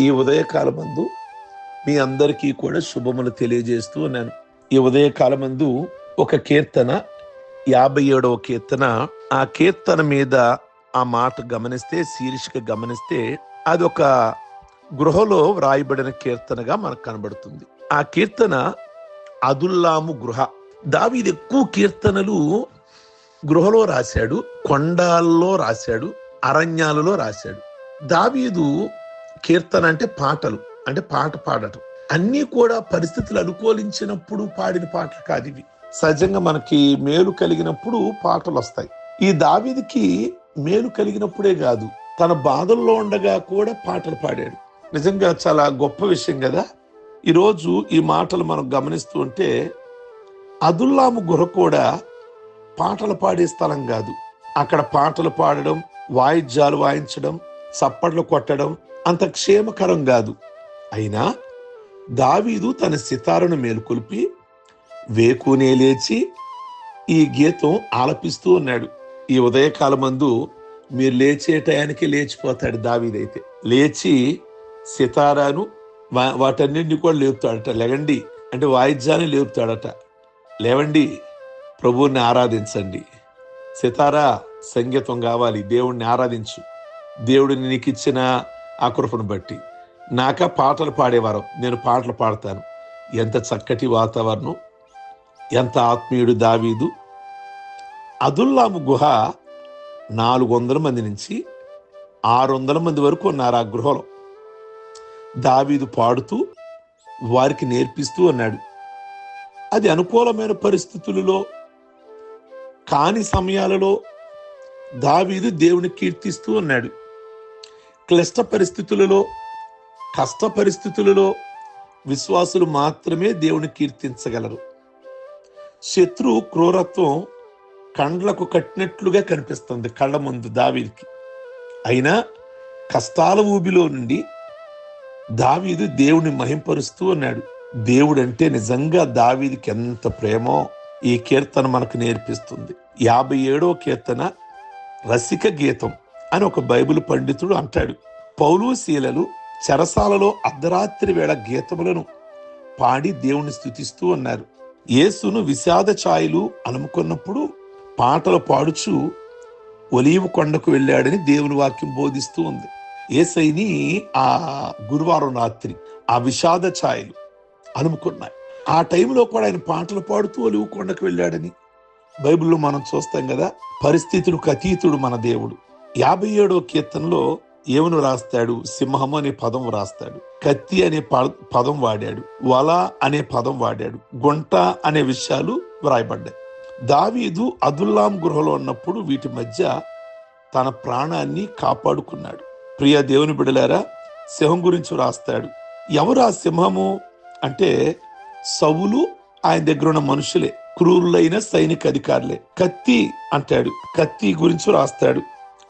ఈ ఉదయకాలమందు మీ అందరికీ కూడా శుభములు తెలియజేస్తూ ఉన్నాను. ఈ ఉదయకాలమందు ఒక కీర్తన యాభై ఏడవ కీర్తన. ఆ కీర్తన మీద ఆ మాట గమనిస్తే శీర్షిక గమనిస్తే అది ఒక గృహలో వ్రాయబడిన కీర్తనగా మనకు కనబడుతుంది. ఆ కీర్తన అదుల్లాము గృహ. దావీదు ఎక్కువ కీర్తనలు గృహలో రాశాడు కొండాల్లో రాశాడు అరణ్యాలలో రాశాడు. దావీదు కీర్తన అంటే పాటలు అంటే పాట పాడటం. అన్నీ కూడా పరిస్థితులు అనుకూలించినప్పుడు పాడిన పాటలు కాదు ఇవి. సహజంగా మనకి మేలు కలిగినప్పుడు పాటలు వస్తాయి. ఈ దావీదికి మేలు కలిగినప్పుడే కాదు తన బాధల్లో ఉండగా కూడా పాటలు పాడాడు. నిజంగా చాలా గొప్ప విషయం కదా. ఈరోజు ఈ మాటలు మనం గమనిస్తూ ఉంటే అదుల్లాము గుహ కూడా పాటలు పాడే స్థలం కాదు. అక్కడ పాటలు పాడడం వాయిద్యాలు వాయించడం చప్పట్లు కొట్టడం అంత క్షేమకరం కాదు. అయినా దావీదు తన సితారను మేలుకొల్పి వేకునే లేచి ఈ గీతం ఆలపిస్తూ ఉన్నాడు. ఈ ఉదయకాలమందు మీరు లేచే టయానికి లేచిపోతాడు దావీదైతే. లేచి సితారాను వా- వాటన్నింటినీ కూడా లేపుతాడట. లేవండి అంటే వాయిద్యాన్ని లేపుతాడట. లేవండి ప్రభువుని ఆరాధించండి. సితారా సంగీతం కావాలి. దేవుణ్ణి ఆరాధించు. దేవుడిని నీకు ఇచ్చిన ఆ కృపను బట్టి. నాక పాటలు పాడేవారు. నేను పాటలు పాడతాను. ఎంత చక్కటి వాతావరణం. ఎంత ఆత్మీయుడు దావీదు. అదుల్లాము గుహ నాలుగు వందల మంది నుంచి ఆరు వందల మంది వరకు ఉన్నారు ఆ గృహలో. దావీదు పాడుతూ వారికి నేర్పిస్తూ అన్నాడు అది అనుకూలమైన పరిస్థితులలో కాని సమయాలలో దావీదు దేవుని కీర్తిస్తూ ఉన్నాడు. క్లిష్ట పరిస్థితులలో కష్ట పరిస్థితులలో విశ్వాసులు మాత్రమే దేవుని కీర్తించగలరు. శత్రు క్రూరత్వం కండ్లకు కట్టినట్లుగా కనిపిస్తుంది కళ్ళ ముందు దావీదికి. అయినా కష్టాల ఊబిలో నుండి దావీదు దేవుని మహింపరుస్తూ ఉన్నాడు. దేవుడు అంటే నిజంగా దావీదికి ఎంత ప్రేమో ఈ కీర్తన మనకు నేర్పిస్తుంది. యాభై ఏడో కీర్తన రసిక గీతం. అని ఒక బైబిల్ పండితుడు అంటాడు. పౌలు శీలలు చెరసాలలో అర్ధరాత్రి వేళ గీతములను పాడి దేవుని స్థుతిస్తూ ఉన్నారు. యేసును విషాద ఛాయలు అనుముకున్నప్పుడు పాటలు పాడుచు ఒలీవు కొండకు వెళ్ళాడని దేవుని వాక్యం బోధిస్తూ ఉంది. ఏసైని ఆ గురువారం రాత్రి ఆ విషాద ఛాయలు అనుముకున్నాయి ఆ టైంలో కూడా ఆయన పాటలు పాడుతూ ఒలివు కొండకు వెళ్ళాడని బైబిల్లో మనం చూస్తాం కదా పరిస్థితులకు అతీతుడు మన దేవుడు. యాభై ఏడో కీర్తనలో ఏమను రాస్తాడు? సింహం అనే పదం రాస్తాడు. కత్తి అనే ప- పదం వాడాడు. వల అనే పదం వాడాడు. గుంట అనే విషయాలు వ్రాయబడ్డాయి. దావీదు అదుల్లాం గృహలో ఉన్నప్పుడు వీటి మధ్య తన ప్రాణాన్ని కాపాడుకున్నాడు. ప్రియ దేవుని బిడలారా సింహం గురించి రాస్తాడు. ఎవరు ఆ సింహము? అంటే సవులు ఆయన దగ్గర ఉన్న మనుషులే. క్రూరులైన సైనిక అధికారులే. కత్తి అంటాడు. కత్తి గురించి రాస్తాడు.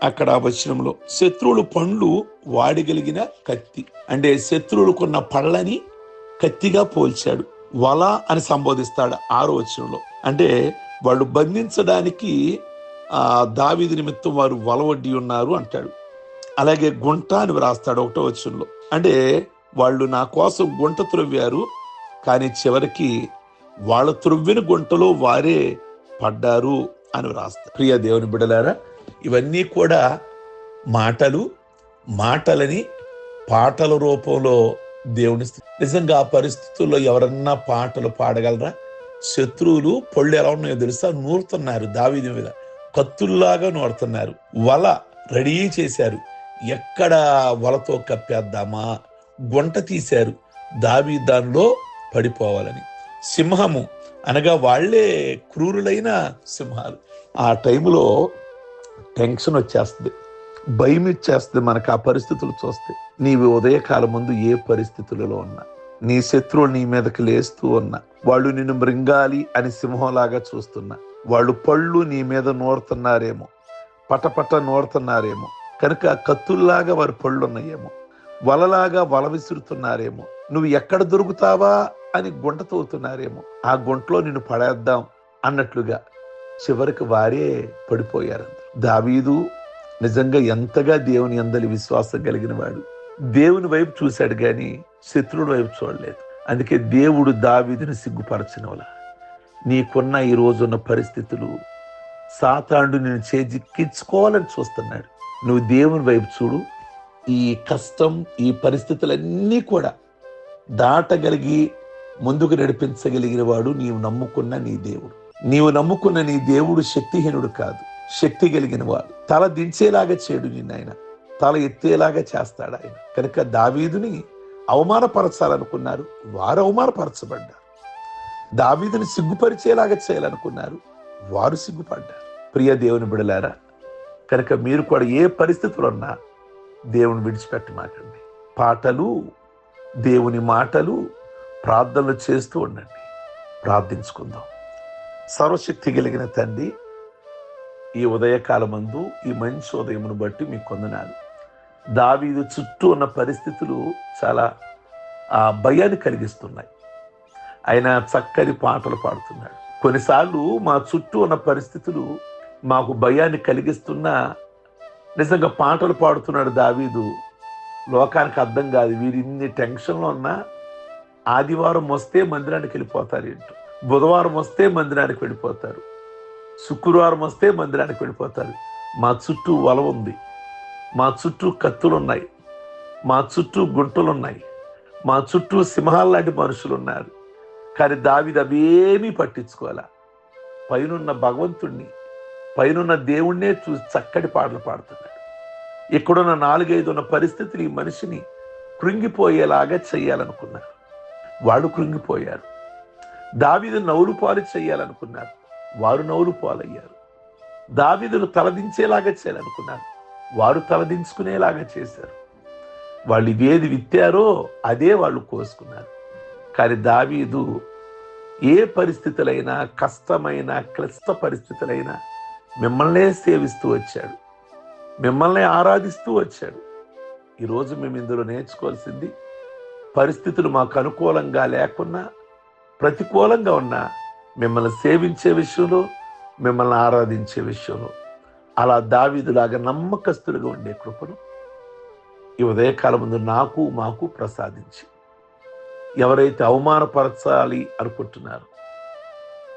అక్కడ ఆ వచనంలో శత్రువులు పండ్లు వాడగలిగిన కత్తి. అంటే శత్రువులకున్న పళ్ళని కత్తిగా పోల్చాడు. వల అని సంబోధిస్తాడు ఆరో వచనంలో. అంటే వాళ్ళు బంధించడానికి ఆ దావీదు నిమిత్తం వారు వల వడ్డీ ఉన్నారు అంటాడు. అలాగే గుంట అని వ్రాస్తాడు ఒకటో వచనంలో. అంటే వాళ్ళు నా కోసం గుంట త్రవ్వారు కానీ చివరికి వాళ్ళ త్రవ్విన గుంటలో వారే పడ్డారు అని వ్రాస్తారు ప్రియ దేవుని బిడలారా ఇవన్నీ కూడా మాటలు మాటలని పాటల రూపంలో దేవుని నిజంగా ఆ పరిస్థితుల్లో ఎవరన్నా పాటలు పాడగలరా? శత్రువులు పళ్ళు ఎలా ఉన్నాయో తెలుసా? నూరుతున్నారు దావీది మీద. కత్తుల్లాగా నూరుతున్నారు. వల రెడీ చేశారు. ఎక్కడ వలతో కప్పేద్దామా? గుంట తీశారు. దావీ దానిలో పడిపోవాలని. సింహము అనగా వాళ్ళే క్రూరులైన సింహాలు. ఆ టైంలో టెన్షన్ వచ్చేస్తుంది. భయం ఇచ్చేస్తుంది మనకు ఆ పరిస్థితులు చూస్తే. నీవు ఉదయకాలం ముందు ఏ పరిస్థితులలో ఉన్నా నీ శత్రువులు నీ మీదకి లేస్తూ ఉన్నా వాళ్ళు నిన్ను మృంగాలి అని సింహంలాగా చూస్తున్నా వాళ్ళు పళ్ళు నీ మీద నోరుతున్నారేమో పటపట నోరుతున్నారేమో కనుక కత్తుల్లాగా వారి పళ్ళు ఉన్నాయేమో వలలాగా వల విసురుతున్నారేమో నువ్వు ఎక్కడ దొరుకుతావా అని గుంట తోతున్నారేమో ఆ గుంటలో నిన్ను పడేద్దాం అన్నట్లుగా చివరికి వారే పడిపోయారు దావీదు నిజంగా ఎంతగా దేవుని అందరి విశ్వాసం కలిగిన వాడు. దేవుని వైపు చూశాడు కానీ శత్రువుడి వైపు చూడలేదు. అందుకే దేవుడు దావీదుని సిగ్గుపరచనవల నీకున్న ఈ రోజున్న పరిస్థితులు సాతాండు నేను చేజిక్కించుకోవాలని చూస్తున్నాడు. నువ్వు దేవుని వైపు చూడు. ఈ కష్టం ఈ పరిస్థితులన్నీ కూడా దాటగలిగి ముందుకు నడిపించగలిగిన వాడు నీవు నమ్ముకున్న నీ దేవుడు. నీవు నమ్ముకున్న నీ దేవుడు శక్తిహీనుడు కాదు. శక్తి కలిగిన వాడు. తల దించేలాగా చేయడు నిన్న ఆయన. తల ఎత్తేలాగా చేస్తాడు ఆయన. కనుక దావీదుని అవమానపరచాలనుకున్నారు. వారు అవమానపరచబడ్డారు. దావీదుని సిగ్గుపరిచేలాగా చేయాలనుకున్నారు. వారు సిగ్గుపడ్డారు. ప్రియ దేవుని బిడలారా కనుక మీరు కూడా ఏ పరిస్థితులు ఉన్నా దేవుని విడిచిపెట్టి మాటండి పాటలు దేవుని మాటలు ప్రార్థనలు చేస్తూ ఉండండి. ప్రార్థించుకుందాం. సర్వశక్తి కలిగిన తండ్రి ఈ ఉదయకాలమందు ఈ మంచి ఉదయమును బట్టి మీకు కొందనాలు. దావీదు చుట్టూ ఉన్న పరిస్థితులు చాలా ఆ భయాన్ని కలిగిస్తున్నాయి. ఆయన చక్కని పాటలు పాడుతున్నాడు. కొన్నిసార్లు మా చుట్టూ ఉన్న పరిస్థితులు మాకు భయాన్ని కలిగిస్తున్నా నిజంగా పాటలు పాడుతున్నాడు దావీదు. లోకానికి అర్థం కాదు వీరు ఇన్ని టెన్షన్లో ఉన్నా ఆదివారం వస్తే మందిరానికి వెళ్ళిపోతారు ఏంటో. బుధవారం వస్తే మందిరానికి వెళ్ళిపోతారు. శుక్రవారం వస్తే మందిరానికి వెళ్ళిపోతారు. మా చుట్టూ వల ఉంది. మా చుట్టూ కత్తులు ఉన్నాయి మా చుట్టూ గుంటలున్నాయి. మా చుట్టూ సింహాల లాంటి మనుషులు ఉన్నారు కానీ దావిది అవేమీ పట్టించుకోవాలా? పైనున్న భగవంతుణ్ణి పైనున్న దేవుణ్ణే చూసి చక్కటి పాటలు పాడుతున్నాడు. ఇక్కడున్న నాలుగైదు ఉన్న పరిస్థితులు ఈ మనిషిని కృంగిపోయేలాగా చేయాలనుకున్నారు. వాళ్ళు కృంగిపోయారు. దావిది నవ్వులు పాలు చేయాలనుకున్నారు. వారు నవ్వులు పాలయ్యారు. దావిదులు తలదించేలాగా చేయాలనుకున్నారు. వారు తలదించుకునేలాగా చేశారు. వాళ్ళు ఇవేది విత్తారో అదే వాళ్ళు కోసుకున్నారు. కానీ దావీదు ఏ పరిస్థితులైనా కష్టమైన క్లిష్ట పరిస్థితులైనా మిమ్మల్నే సేవిస్తూ వచ్చాడు. మిమ్మల్ని ఆరాధిస్తూ వచ్చాడు. ఈరోజు మేము ఇందులో నేర్చుకోవాల్సింది పరిస్థితులు మాకు అనుకూలంగా లేకున్నా ప్రతికూలంగా ఉన్నా మిమ్మల్ని సేవించే విషయంలో మిమ్మల్ని ఆరాధించే విషయంలో. అలా దావీదులాగా నమ్మకస్తులుగా ఉండే కృపను ఈ ఉదయకాలం ముందు నాకు మాకు ప్రసాదించి. ఎవరైతే అవమానపరచాలి అనుకుంటున్నారు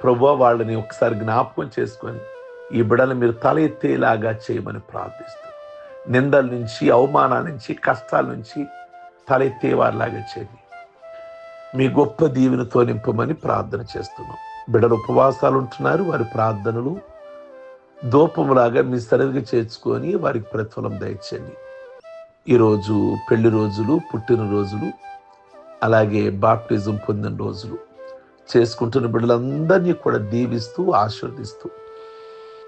ప్రభు వాళ్ళని ఒకసారి జ్ఞాపకం చేసుకొని ఈ బిడలు మీరు తల ఎత్తేలాగా చేయమని ప్రార్థిస్తూ నిందల నుంచి అవమానాల నుంచి కష్టాల నుంచి తల ఎత్తేవారిలాగా చేయండి. మీ గొప్ప దీవెనతో నింపమని ప్రార్థన చేస్తున్నాం. బిడలు ఉపవాసాలు ఉంటున్నారు వారి ప్రార్థనలు దూపములాగా మీ సరిగ్గా చేర్చుకొని వారికి ప్రతిఫలం దయచేయండి. ఈరోజు పెళ్ళి రోజులు పుట్టినరోజులు అలాగే బాప్టిజం పొందిన రోజులు చేసుకుంటున్న బిడ్డలందరినీ కూడా దీవిస్తూ ఆశీర్వదిస్తూ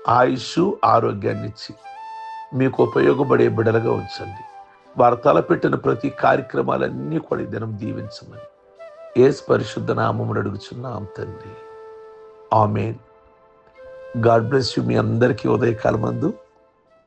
ఆయుష్ ఆరోగ్యాన్ని ఇచ్చి మీకు ఉపయోగపడే బిడలుగా ఉంచండి. వారు తలపెట్టిన ప్రతి కార్యక్రమాలన్నీ కూడా ఈ దినం దీవించమని. ఏసు పరిశుద్ధ నామములు అడుగుచున్నాం తండ్రి. ఆమెన్. గాడ్ బ్లెస్ యూ మీ అందరికీ ఉదయకాలమందు. మందు